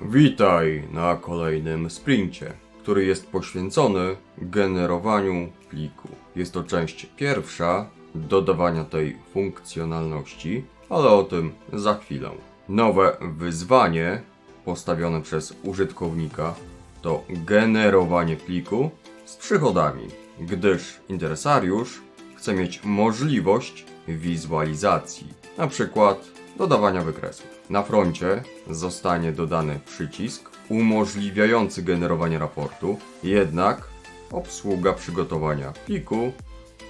Witaj na kolejnym sprincie, który jest poświęcony generowaniu pliku. Jest to część pierwsza dodawania tej funkcjonalności, ale o tym za chwilę. Nowe wyzwanie postawione przez użytkownika to generowanie pliku z przychodami, gdyż interesariusz chce mieć możliwość wizualizacji, na przykład dodawania wykresów. Na froncie zostanie dodany przycisk umożliwiający generowanie raportu, jednak obsługa przygotowania pliku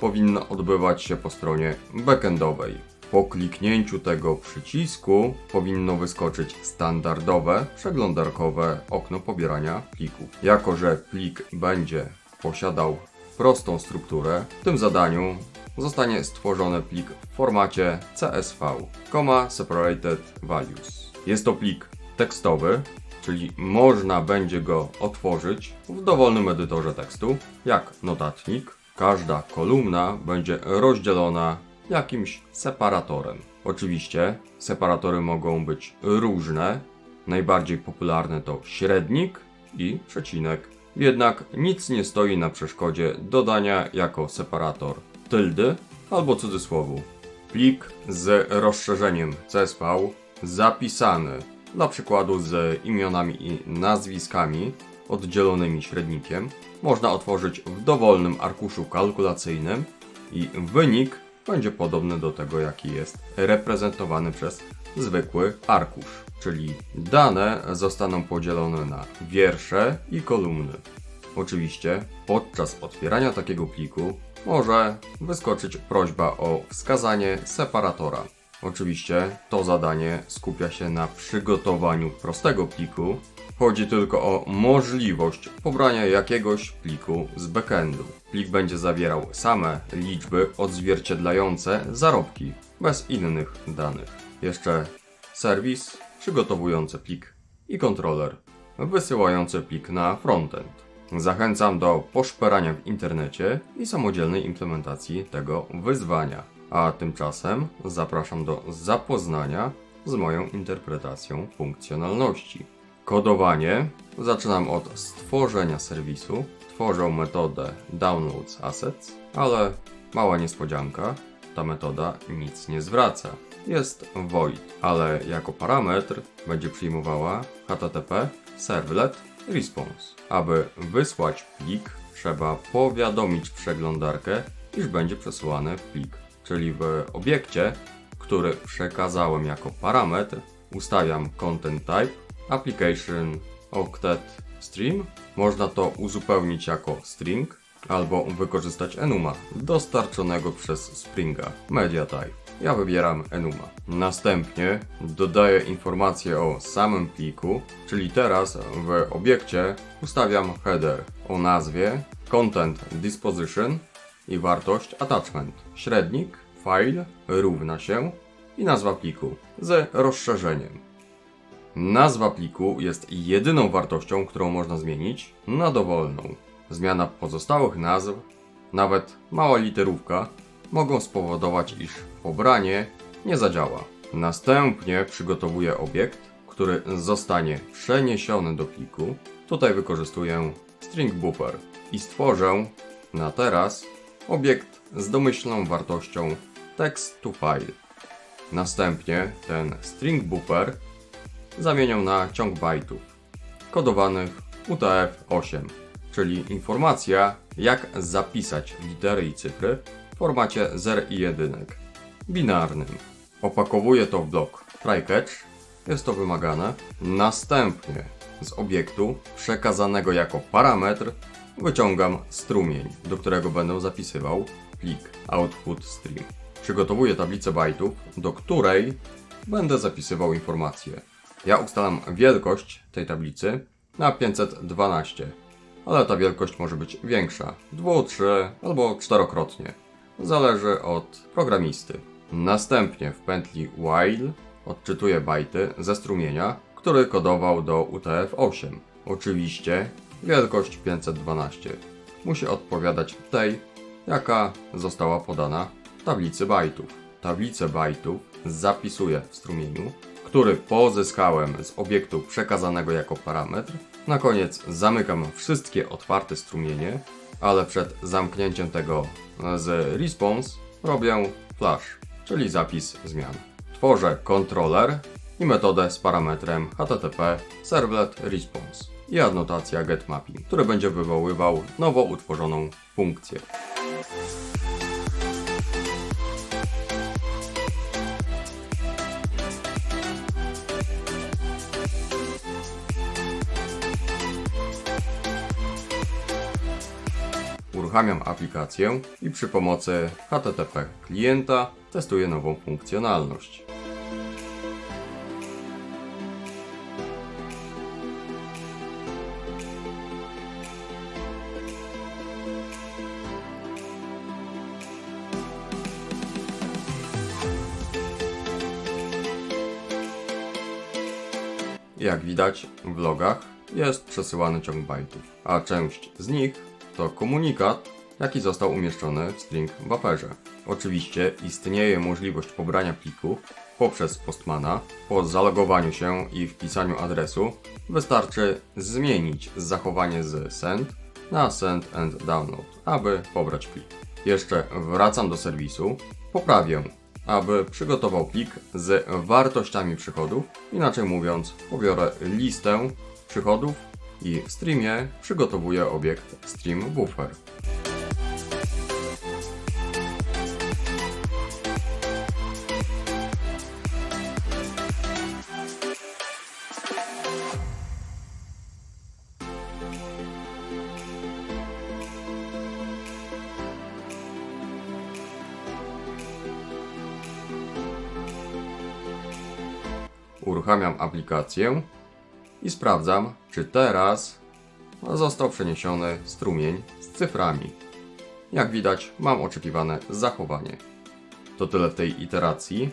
powinna odbywać się po stronie backendowej. Po kliknięciu tego przycisku powinno wyskoczyć standardowe przeglądarkowe okno pobierania plików. Jako, że plik będzie posiadał prostą strukturę, w tym zadaniu zostanie stworzony plik w formacie CSV, separated values. Jest to plik tekstowy, czyli można będzie go otworzyć w dowolnym edytorze tekstu, jak notatnik. Każda kolumna będzie rozdzielona jakimś separatorem. Oczywiście separatory mogą być różne. Najbardziej popularne to średnik i przecinek. Jednak nic nie stoi na przeszkodzie dodania jako separator tyldy albo cudzysłowu. Plik z rozszerzeniem CSV zapisany dla przykładu z imionami i nazwiskami oddzielonymi średnikiem można otworzyć w dowolnym arkuszu kalkulacyjnym i wynik będzie podobny do tego, jaki jest reprezentowany przez zwykły arkusz. Czyli dane zostaną podzielone na wiersze i kolumny. Oczywiście podczas otwierania takiego pliku może wyskoczyć prośba o wskazanie separatora. Oczywiście to zadanie skupia się na przygotowaniu prostego pliku. Chodzi tylko o możliwość pobrania jakiegoś pliku z backendu. Plik będzie zawierał same liczby odzwierciedlające zarobki, bez innych danych. Jeszcze serwis przygotowujący plik i kontroler wysyłający plik na frontend. Zachęcam do poszperania w internecie i samodzielnej implementacji tego wyzwania. A tymczasem zapraszam do zapoznania z moją interpretacją funkcjonalności. Kodowanie zaczynam od stworzenia serwisu. Tworzę metodę downloads assets, ale mała niespodzianka, ta metoda nic nie zwraca. Jest void, ale jako parametr będzie przyjmowała http servlet response. Aby wysłać plik, trzeba powiadomić przeglądarkę, iż będzie przesyłany plik. Czyli w obiekcie, który przekazałem jako parametr, ustawiam content type application octet stream. Można to uzupełnić jako string albo wykorzystać enuma dostarczonego przez Springa media type. Ja wybieram enuma. Następnie dodaję informacje o samym pliku, czyli teraz w obiekcie ustawiam header o nazwie content disposition i wartość attachment. Średnik file równa się i nazwa pliku z rozszerzeniem. Nazwa pliku jest jedyną wartością, którą można zmienić na dowolną. Zmiana pozostałych nazw, nawet mała literówka, mogą spowodować, iż pobranie nie zadziała. Następnie przygotowuję obiekt, który zostanie przeniesiony do pliku. Tutaj wykorzystuję string buffer i stworzę na teraz obiekt z domyślną wartością text to file. Następnie ten string buffer zamienię na ciąg bajtów kodowanych UTF-8, czyli informacja jak zapisać litery i cyfry formacie 0 i jedynek, binarnym. Opakowuję to w blok try-catch, jest to wymagane. Następnie z obiektu przekazanego jako parametr wyciągam strumień, do którego będę zapisywał plik output stream. Przygotowuję tablicę bajtów, do której będę zapisywał informacje. Ja ustalam wielkość tej tablicy na 512, ale ta wielkość może być większa, dwu, trzy albo czterokrotnie. Zależy od programisty. Następnie w pętli while odczytuję bajty ze strumienia, który kodował do UTF-8. Oczywiście wielkość 512 musi odpowiadać tej, jaka została podana w tablicy bajtów. Tablicę bajtów zapisuję w strumieniu, który pozyskałem z obiektu przekazanego jako parametr. Na koniec zamykam wszystkie otwarte strumienie, ale przed zamknięciem tego z response robię flash, czyli zapis zmian. Tworzę kontroler i metodę z parametrem http servlet response i adnotacja getMapping, który będzie wywoływał nowo utworzoną funkcję. Uruchamiam aplikację i przy pomocy HTTP klienta testuję nową funkcjonalność. Jak widać w logach jest przesyłany ciąg bajtów, a część z nich to komunikat, jaki został umieszczony w string bufferze. Oczywiście istnieje możliwość pobrania plików poprzez postmana. Po zalogowaniu się i wpisaniu adresu wystarczy zmienić zachowanie z send na send and download, aby pobrać plik. Jeszcze wracam do serwisu, poprawię, aby przygotował plik z wartościami przychodów. Inaczej mówiąc, pobiorę listę przychodów i w streamie przygotowuję obiekt stream buffer. Uruchamiam aplikację i sprawdzam, czy teraz został przeniesiony strumień z cyframi. Jak widać, mam oczekiwane zachowanie. To tyle w tej iteracji.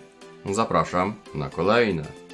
Zapraszam na kolejne.